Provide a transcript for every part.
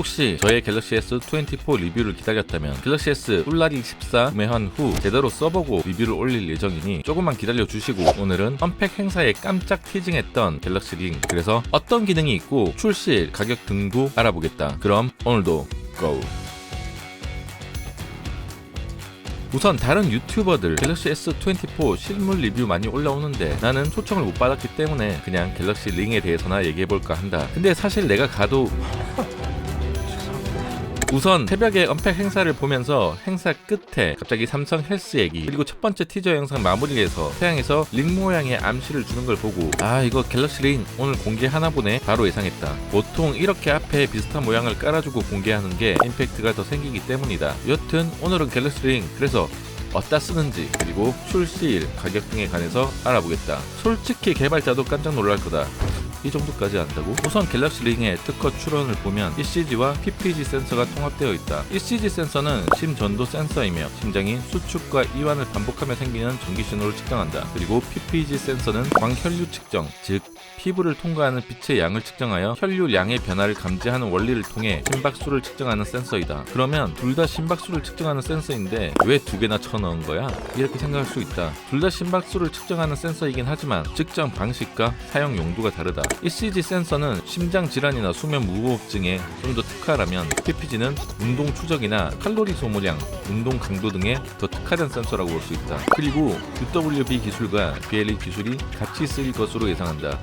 혹시 저의 갤럭시 S24 리뷰를 기다렸다면 갤럭시 S 꿀라리 14 구매한 후 제대로 써보고 리뷰를 올릴 예정이니 조금만 기다려 주시고 오늘은 언팩 행사에 깜짝 티징했던 갤럭시 링 그래서 어떤 기능이 있고 출시일 가격 등도 알아보겠다. 그럼 오늘도 고! 우선 다른 유튜버들 갤럭시 S24 실물 리뷰 많이 올라오는데 나는 초청을 못 받았기 때문에 그냥 갤럭시 링에 대해서나 얘기해볼까 한다. 근데 사실 내가 가도 우선 새벽에 언팩 행사를 보면서 행사 끝에 갑자기 삼성 헬스 얘기 그리고 첫 번째 티저 영상 마무리에서 태양에서 링 모양의 암시를 주는 걸 보고 아 이거 갤럭시 링 오늘 공개하나 보네 바로 예상했다. 보통 이렇게 앞에 비슷한 모양을 깔아주고 공개하는 게 임팩트가 더 생기기 때문이다. 여튼 오늘은 갤럭시 링 그래서 어디다 쓰는지 그리고 출시일 가격 등에 관해서 알아보겠다. 솔직히 개발자도 깜짝 놀랄 거다 이 정도까지 안다고? 우선 갤럭시 링의 특허 출원을 보면 ECG와 PPG 센서가 통합되어 있다. ECG 센서는 심전도 센서이며 심장이 수축과 이완을 반복하며 생기는 전기 신호를 측정한다. 그리고 PPG 센서는 광혈류 측정, 즉 피부를 통과하는 빛의 양을 측정하여 혈류량의 변화를 감지하는 원리를 통해 심박수를 측정하는 센서이다. 그러면 둘 다 심박수를 측정하는 센서인데 왜 두 개나 쳐넣은 거야? 이렇게 생각할 수 있다. 둘 다 심박수를 측정하는 센서이긴 하지만 측정 방식과 사용 용도가 다르다. ECG 센서는 심장 질환이나 수면 무호흡증에 좀 더 특화라면 PPG는 운동 추적이나 칼로리 소모량, 운동 강도 등에 더 특화된 센서라고 볼 수 있다. 그리고 UWB 기술과 BLE 기술이 같이 쓰일 것으로 예상한다.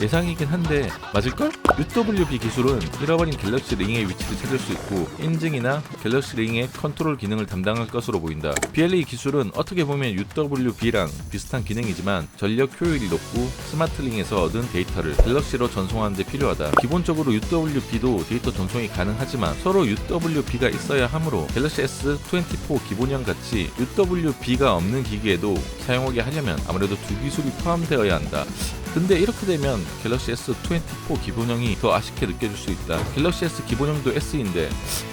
예상이긴 한데 맞을걸? UWB 기술은 잃어버린 갤럭시 링의 위치를 찾을 수 있고 인증이나 갤럭시 링의 컨트롤 기능을 담당할 것으로 보인다. BLE 기술은 어떻게 보면 UWB랑 비슷한 기능이지만 전력 효율이 높고 스마트 링에서 얻은 데이터를 갤럭시로 전송하는 데 필요하다. 기본적으로 UWB도 데이터 전송이 가능하지만 서로 UWB가 있어야 하므로 갤럭시 S24 기본형 같이 UWB가 없는 기기에도 사용하게 하려면 아무래도 두 기술이 포함되어야 한다. 근데 이렇게 되면 갤럭시 S24 기본형이 더 아쉽게 느껴질 수 있다. 갤럭시 S 기본형도 S인데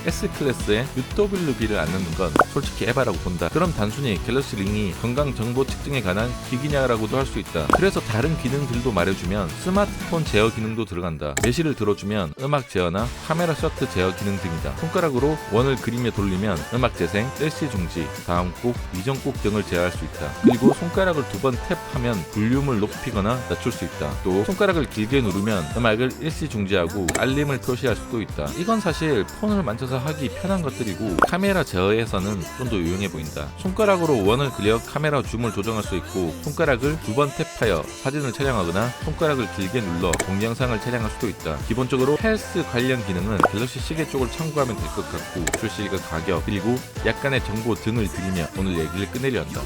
S 클래스에 UWB를 안 넣는 건 솔직히 에바라고 본다. 그럼 단순히 갤럭시 링이 건강 정보 측정에 관한 기기냐라고도 할 수 있다. 그래서 다른 기능들도 말해주면 스마트폰 제어 기능도 들어간다. 예시를 들어주면 음악 제어나 카메라 셔트 제어 기능 등이다. 손가락으로 원을 그리며 돌리면 음악 재생, 일시 중지, 다음 곡, 이전 곡 등을 제어할 수 있다. 그리고 손가락을 두 번 탭하면 볼륨을 높이거나 낮출 수 있다. 또 손가락을 길게 누르면 음악을 일시 중지하고 알림을 표시할 수도 있다. 이건 사실 폰을 만져서 하기 편한 것들이고 카메라 제어에서는 좀 더 유용해 보인다. 손가락으로 원을 그려 카메라 줌을 조정할 수 있고 손가락을 두 번 탭하여 사진을 촬영하거나 손가락을 길게 눌러 동영상을 촬영할 수도 있다. 기본적으로 헬스 관련 기능은 갤럭시 시계 쪽을 참고하면 될 것 같고 출시일과 가격 그리고 약간의 정보 등을 드리며 오늘 얘기를 끝내려 한다.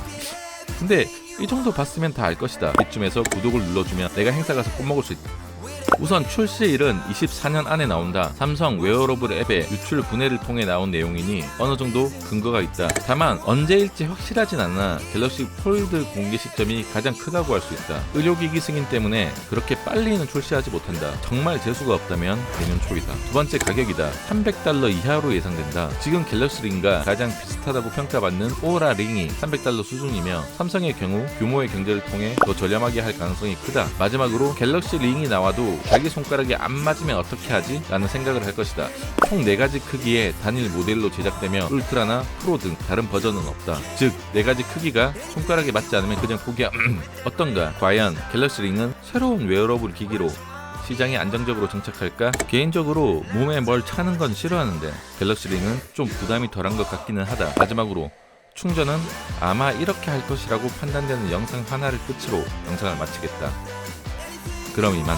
근데 이 정도 봤으면 다 알 것이다. 이쯤에서 구독을 눌러주면 내가 행사 가서 꼭 먹을 수 있다. 우선 출시일은 24년 안에 나온다. 삼성 웨어러블 앱의 유출 분해를 통해 나온 내용이니 어느 정도 근거가 있다. 다만 언제일지 확실하진 않아 갤럭시 폴드 공개 시점이 가장 크다고 할 수 있다. 의료기기 승인 때문에 그렇게 빨리는 출시하지 못한다. 정말 재수가 없다면 내년 초이다. 두 번째 가격이다. 300달러 이하로 예상된다. 지금 갤럭시 링과 가장 비슷 하다고 평가받는 오라 링이 300달러 수준이며 삼성의 경우 규모의 경제를 통해 더 저렴하게 할 가능성이 크다. 마지막으로 갤럭시 링이 나와도 자기 손가락에 안 맞으면 어떻게 하지? 라는 생각을 할 것이다. 총 4가지 크기의 단일 모델로 제작되며 울트라나 프로 등 다른 버전은 없다. 즉, 4가지 크기가 손가락에 맞지 않으면 그냥 포기야. 어떤가? 과연 갤럭시 링은 새로운 웨어러블 기기로 시장에 안정적으로 정착할까? 개인적으로 몸에 뭘 차는 건 싫어하는데 갤럭시 링은 좀 부담이 덜한 것 같기는 하다. 마지막으로 충전은 아마 이렇게 할 것이라고 판단되는 영상 하나를 끝으로 영상을 마치겠다. 그럼 이만.